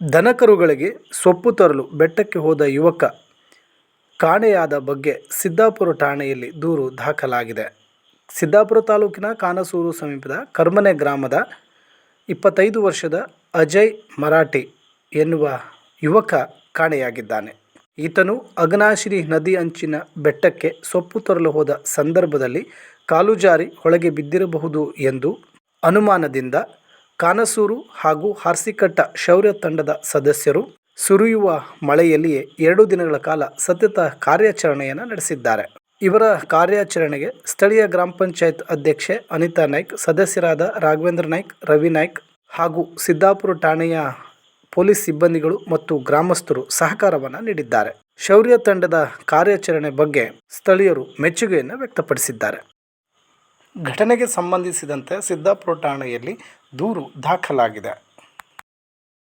ದನಕರುಗಳಿಗೆ ಸೊಪ್ಪು ತರಲು ಬೆಟ್ಟಕ್ಕೆ ಹೋದ ಯುವಕ ಕಾಣೆಯಾದ ಬಗ್ಗೆ ಸಿದ್ದಾಪುರ ಠಾಣೆಯಲ್ಲಿ ದೂರು ದಾಖಲಾಗಿದೆ. ಸಿದ್ದಾಪುರ ತಾಲೂಕಿನ ಕಾನಸೂರು ಸಮೀಪದ ಕರ್ಮನೆ ಗ್ರಾಮದ ಇಪ್ಪತ್ತೈದು ವರ್ಷದ ಅಜಯ್ ಮರಾಠಿ ಎನ್ನುವ ಯುವಕ ಕಾಣೆಯಾಗಿದ್ದಾನೆ. ಈತನು ಅಗ್ನಾಶಿರಿ ನದಿ ಅಂಚಿನ ಬೆಟ್ಟಕ್ಕೆ ಸೊಪ್ಪು ತರಲು ಹೋದ ಸಂದರ್ಭದಲ್ಲಿ ಕಾಲು ಜಾರಿ ಹೊಳಗೆ ಬಿದ್ದಿರಬಹುದು ಎಂದು ಅನುಮಾನದಿಂದ ಕಾನಸೂರು ಹಾಗೂ ಹಾರ್ಸಿಕಟ್ಟ ಶೌರ್ಯ ತಂಡದ ಸದಸ್ಯರು ಸುರಿಯುವ ಮಳೆಯಲ್ಲಿಯೇ ಎರಡು ದಿನಗಳ ಕಾಲ ಸತತ ಕಾರ್ಯಾಚರಣೆಯನ್ನು ನಡೆಸಿದ್ದಾರೆ. ಇವರ ಕಾರ್ಯಾಚರಣೆಗೆ ಸ್ಥಳೀಯ ಗ್ರಾಮ ಪಂಚಾಯತ್ ಅಧ್ಯಕ್ಷೆ ಅನಿತಾ ನಾಯ್ಕ್, ಸದಸ್ಯರಾದ ರಾಘವೇಂದ್ರ ನಾಯ್ಕ್, ರವಿ ನಾಯ್ಕ್ ಹಾಗೂ ಸಿದ್ದಾಪುರ ಠಾಣೆಯ ಪೊಲೀಸ್ ಸಿಬ್ಬಂದಿಗಳು ಮತ್ತು ಗ್ರಾಮಸ್ಥರು ಸಹಕಾರವನ್ನು ನೀಡಿದ್ದಾರೆ. ಶೌರ್ಯ ತಂಡದ ಕಾರ್ಯಾಚರಣೆ ಬಗ್ಗೆ ಸ್ಥಳೀಯರು ಮೆಚ್ಚುಗೆಯನ್ನು ವ್ಯಕ್ತಪಡಿಸಿದ್ದಾರೆ. ಘಟನೆಗೆ ಸಂಬಂಧಿಸಿದಂತೆ ಸಿದ್ದಾಪುರ ಠಾಣೆಯಲ್ಲಿ ದೂರು ದಾಖಲಾಗಿದೆ.